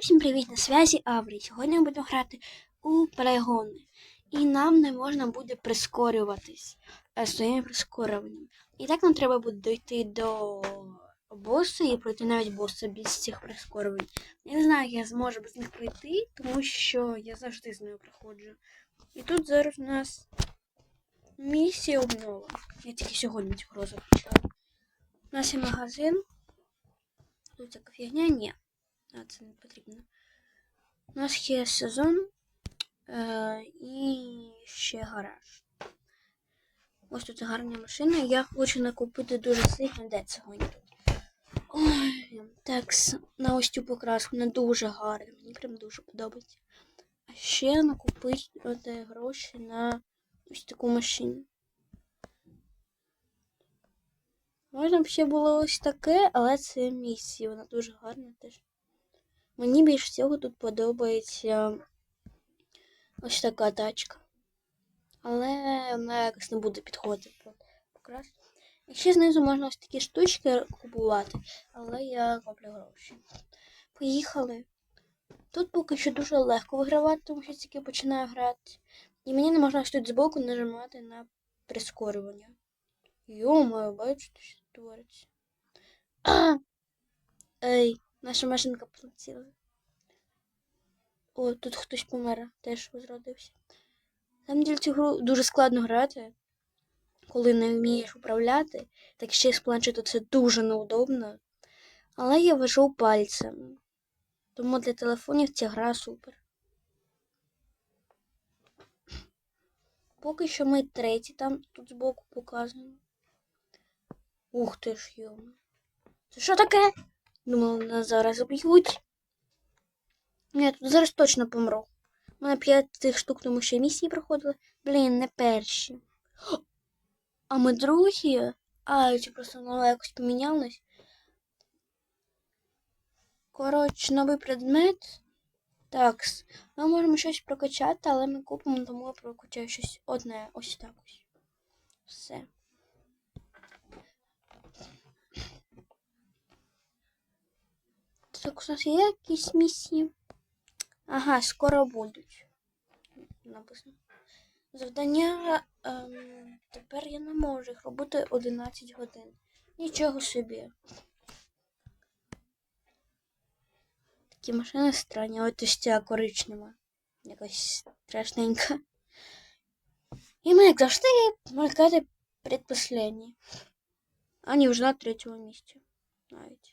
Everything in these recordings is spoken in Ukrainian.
Всім привіт на зв'язі Аврі. Сьогодні ми будемо грати у перегони. І нам не можна буде прискорюватись е, своїм прискорюванням. І так нам треба буде дойти до боса і пройти навіть боса без цих прискорювань. Я не знаю, як я зможу без них пройти, тому що я завжди з нею проходжу. І тут зараз у нас місія обнова. Я тільки сьогодні гру закричала. У нас є магазин. Тут така фігня, ні. А, це не потрібно. У нас є сезон е, і ще гараж. Ось тут гарні машини. Я хочу накупити дуже сильно, де тут. Ой, так, на ось цю покраску вона дуже гарна. Мені прям дуже подобається. А ще накупити гроші на ось таку машину. Можна б ще було ось таке, але це місія, вона дуже гарна теж. Мені більш всього тут подобається ось така тачка. Але вона якось не буде підходити по покрас. І ще знизу можна ось такі штучки купувати, але я куплю гроші. Поїхали. Тут поки що дуже легко вигравати, тому що тільки починаю грати. І мені не можна тут збоку нажимати на прискорювання. Йо-моє, бачите, що твориться. А! Ей, наша машинка полетіла. О, тут хтось помер, теж возродився. Там ділі цю гру дуже складно грати, коли не вмієш управляти, так ще з планшету це дуже неудобно. Але я вожу пальцем. Тому для телефонів ця гра супер. Поки що ми треті там тут збоку показано. Ух ти ж йома. Це що таке? Думала, нас зараз заб'ють. Ні, тут зараз точно помру. У мене п'ять цих штук, тому що місії проходили. Блін, не перші. А ми другі? А, чи просто воно якось помінялось. Коротше, новий предмет. Так, ми можемо щось прокачати, але ми купимо, тому я прокачаю щось одне. Ось так ось. Все. Так, у нас є якісь місії? Ага, скоро будуть. Написано. Завдання. Ем, тепер я не можу їх робити 11 годин. Нічого собі. Такі машини странні, от ось ця коричнева. Якась страшненька. І ми, як завжди, можна предпоследні. А ні, вже на третьому місці. Навіть.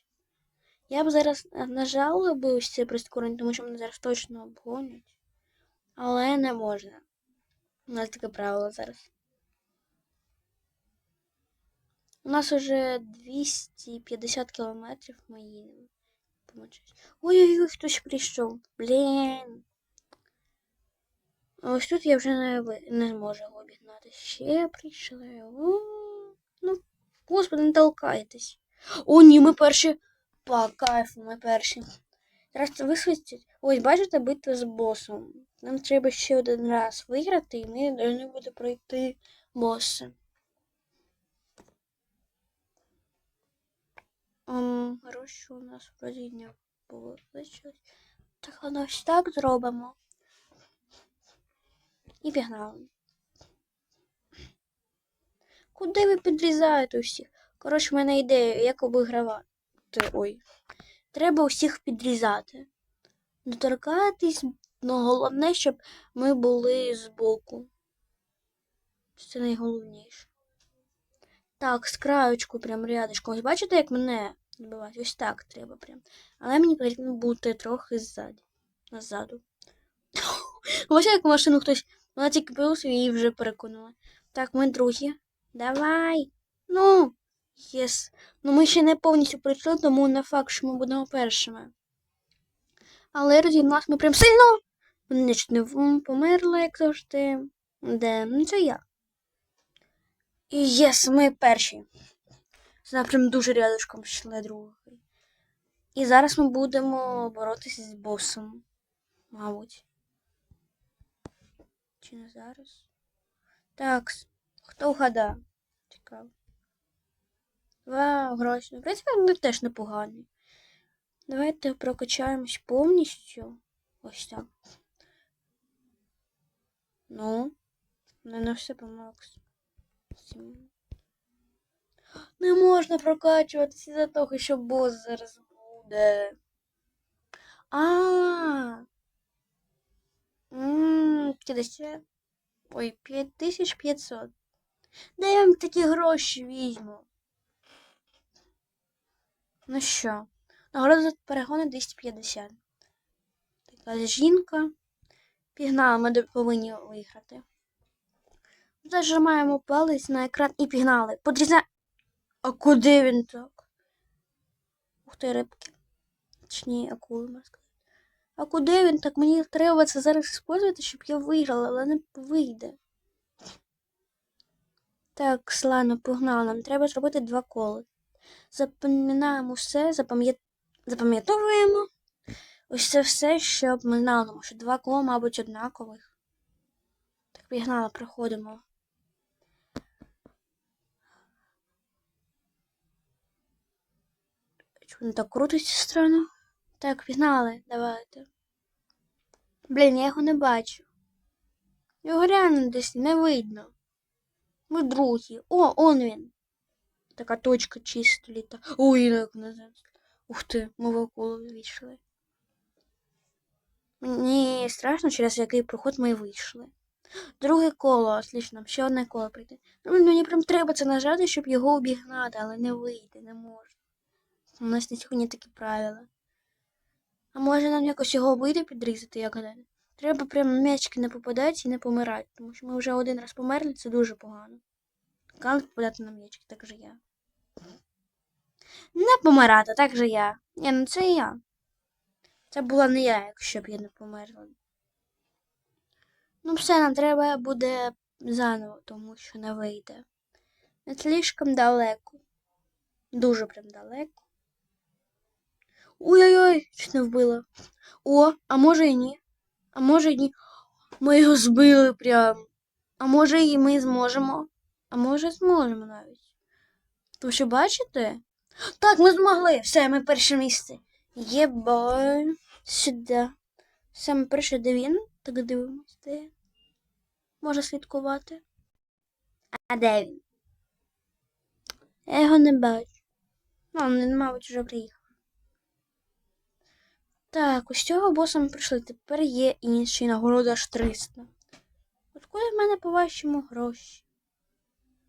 Я б зараз нажала би ось це прискорення, тому що мене зараз точно обгонять. Але не можна. У нас таке правило зараз. У нас уже 250 кілометрів ми їдемо. Ой-ой-ой, хтось прийшов. Блін. Ось тут я вже не, не зможу обігнати. Ще прийшли. О, ну, господи, не толкайтесь. О, ні, ми перші. По кайфу, ми перші. Зараз це висвітить. Ось, бачите, битва з босом. Нам треба ще один раз виграти, і ми повинні буде пройти боси. Um, гроші у нас вроді не було. Так, ладно, ось так зробимо. І пігнали. Куди ви підрізаєте усіх? Коротше, в мене ідея, як обігравати. Ой. Треба усіх підрізати. Доторкатись, ну головне, щоб ми були збоку. Це найголовніше. Так, з краючку прям рядочком. Ось бачите, як мене збивають? Ось так треба прям. Але мені потрібно бути трохи ззаді. Назаду. Бачите, як машину хтось. Вона тільки появилася і вже переконала. Так, ми другі. Давай. Ну, єс. Ну ми ще не повністю прийшли, тому не факт, що ми будемо першими. Але розігналась ми прям сильно. Вони не померли, як завжди. Де? Ну це я. І єс, ми перші. Це прям дуже рядочком йшли другий. І зараз ми будемо боротися з босом. Мабуть. Чи не зараз? Так, хто вгадав? Цікаво. Вау, гроші. В принципі, вони теж непогані. Давайте прокачаємось повністю. Ось так. Ну, не на все по максимуму. Не можна прокачуватися за того, що бос зараз буде. А. Ммм, 50. Ой, 5500. Де я вам такі гроші візьму? Ну що, нагорода за перегони 250. Така жінка. Пігнала, ми повинні виграти. Зажимаємо палець на екран і пігнали. Подрізна. А куди він так? Ух ти, рибки. Точніше, акули, можна сказати. А куди він так? Мені треба це зараз використовувати, щоб я виграла, але не вийде. Так, Слано, погнала. Нам треба зробити два кола. Запам'ятаємо все, запам'ятовуємо. Ось це все, щоб ми знали, тому що два кола, мабуть, однакових. Так, пігнала, проходимо. Чому так крутиться странно? Так, пігнали, давайте. Блін, я його не бачу. Його реально десь не видно. Ми другі. О, он він. Така точка чисто літа. Ой, як назад. Ух ти, ми в акулу вийшли. Мені страшно, через який проход ми вийшли. Друге коло, отлично, ще одне коло прийти. Ну, мені прям треба це нажати, щоб його обігнати, але не вийде, не можна. У нас на сьогодні такі правила. А може нам якось його вийде підрізати, як гадати? Треба прям м'ячки не попадати і не помирати, тому що ми вже один раз померли, це дуже погано. Кан попадати на м'ячки, так же я. Не помирати, так же я. Ні, ну це я. Це була не я, якщо б я не померла. Ну, все, нам треба буде заново, тому що не вийде. Не слишком далеко. Дуже прям далеко. Ой-ой-ой, чуть не вбила. О, а може і ні. А може і ні. Ми його збили прям. А може і ми зможемо. А може зможемо навіть. То що бачите? Так, ми змогли. Все, ми перше місце. Єбой. Сюди. Саме перше, де він? Так дивимось, де. Може слідкувати. А де він? Я його не бачу. Ну, він, мабуть, вже приїхав. Так, ось цього боса ми прийшли. Тепер є інший нагорода аж 300. Откуда в мене по-вашому гроші?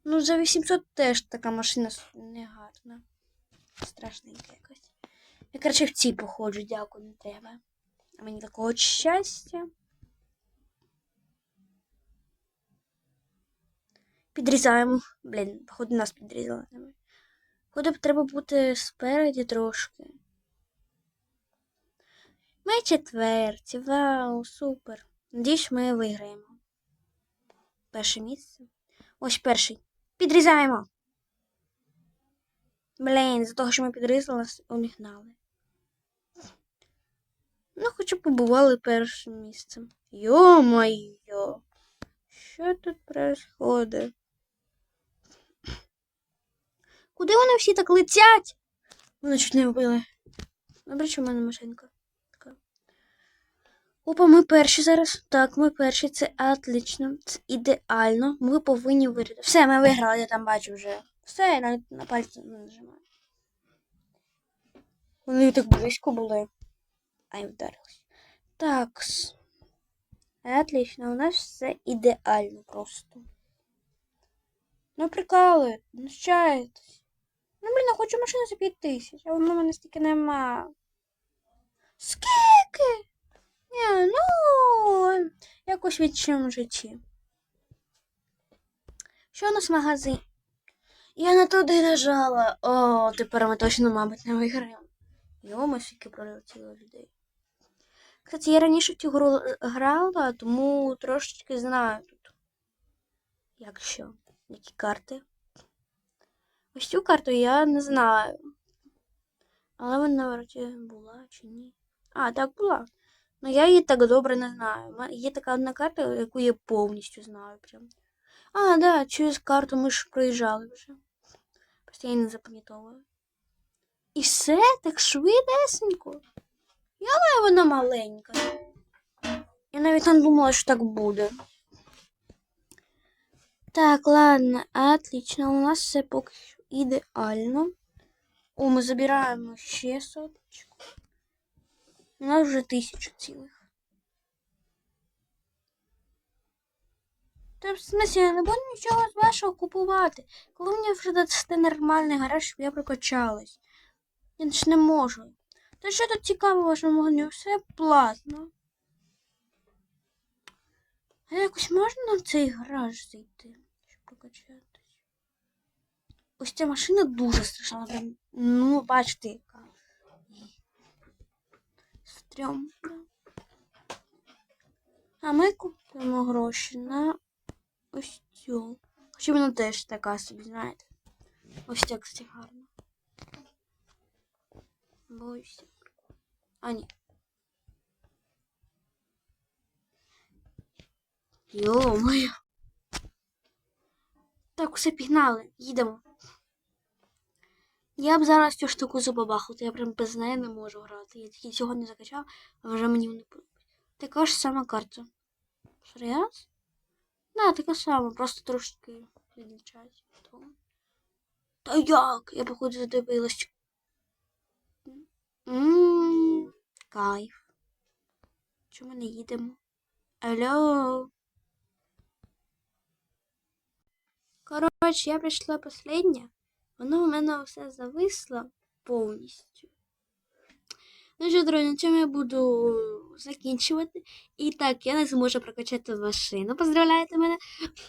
Ну, за 800 теж така машина с- не гарна. Страшненька якась. Я, короче, в ці походжу, дякую, не треба. А мені такого щастя. Підрізаємо. Блін, походу нас підрізали. Походу б треба бути спереді трошки. Ми четверті. Вау, супер. Надіюсь, ми виграємо. Перше місце. Ось перший. Підрізаємо. Блін, за того, що ми підрізали, умігнали. Ну, хоча побували першим місцем. Йо-моє. Що тут происходит? Куди вони всі так летять? Вони чуть не вбили. Добре, що в мене машинка. Опа, ми перші зараз. Так, ми перші. Це отлично. Це ідеально. Ми повинні виграти. Все, ми виграли, я там бачу вже. Все, я навіть на пальці не нажимаю. Вони так близько були. Ай, вдарилась. Так. Отлично, у нас все ідеально просто. Ну, прикали, знущаєтесь. Ну, блін, я хочу машину за 5 тисяч, а воно в мене стільки нема. Скільки? Ні, ну, якось в іншому житті. Що у нас в магазині? Я на туди нажала. О, тепер ми точно, мабуть, не виграємо. Йома, скільки пролетіло людей. Кстати, я раніше цю гру грала, тому трошечки знаю тут. Як що, які карти. Ось цю карту я не знаю. Але вона вроді була чи ні. А, так була. Ну я її так добре не знаю. Є така одна карта, яку я повністю знаю прям. А, да, через карту ми ж проїжджали вже. Просто я її не запам'ятовую. І все так швидесенько. Я маю вона маленька. Я навіть не думала, що так буде. Так, ладно, отлично. У нас все поки ідеально. О, ми забираємо ще соточку. У нас вже тисячу цілих. Та в смысле, я не буду нічого з вашого купувати. Коли мені вже дасте нормальний гараж, щоб я прокачалась. Я ж не можу. Та що тут цікаво в вашому вогню? Все платно. А якось можна на цей гараж зайти, щоб прокачатись? Ось ця машина дуже страшна. Ну, бачите, яка. Стрьом. А ми купимо гроші на ось цю. Хоча вона теж така собі, знаєте. Ось так гарно. Бо ось так. А, ні. Йо-моє. Так, все пігнали, їдемо. Я б зараз цю штуку забабахав, я прям без неї не можу грати. Я тільки цього не закачав, а вже мені не подобається. Така ж сама карта. Серйоз? Да, така сама, просто трошки відлічається. від. Та як? Я походу задивилась. Ммм, кайф. Чому не їдемо? Алло. Коротше, я прийшла последня. Воно у мене все зависло повністю. Ну що, друзі, на цьому я буду закінчувати. І так, я не зможу прокачати машину. Поздравляєте мене.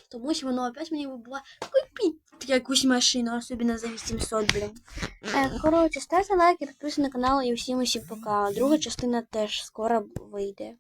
Тому що воно опять мені вибула купіть якусь машину, особливо за 800, блін. Е, коротше, ставте лайки, підписуйтесь на канал і всім усім пока. Друга частина теж скоро вийде.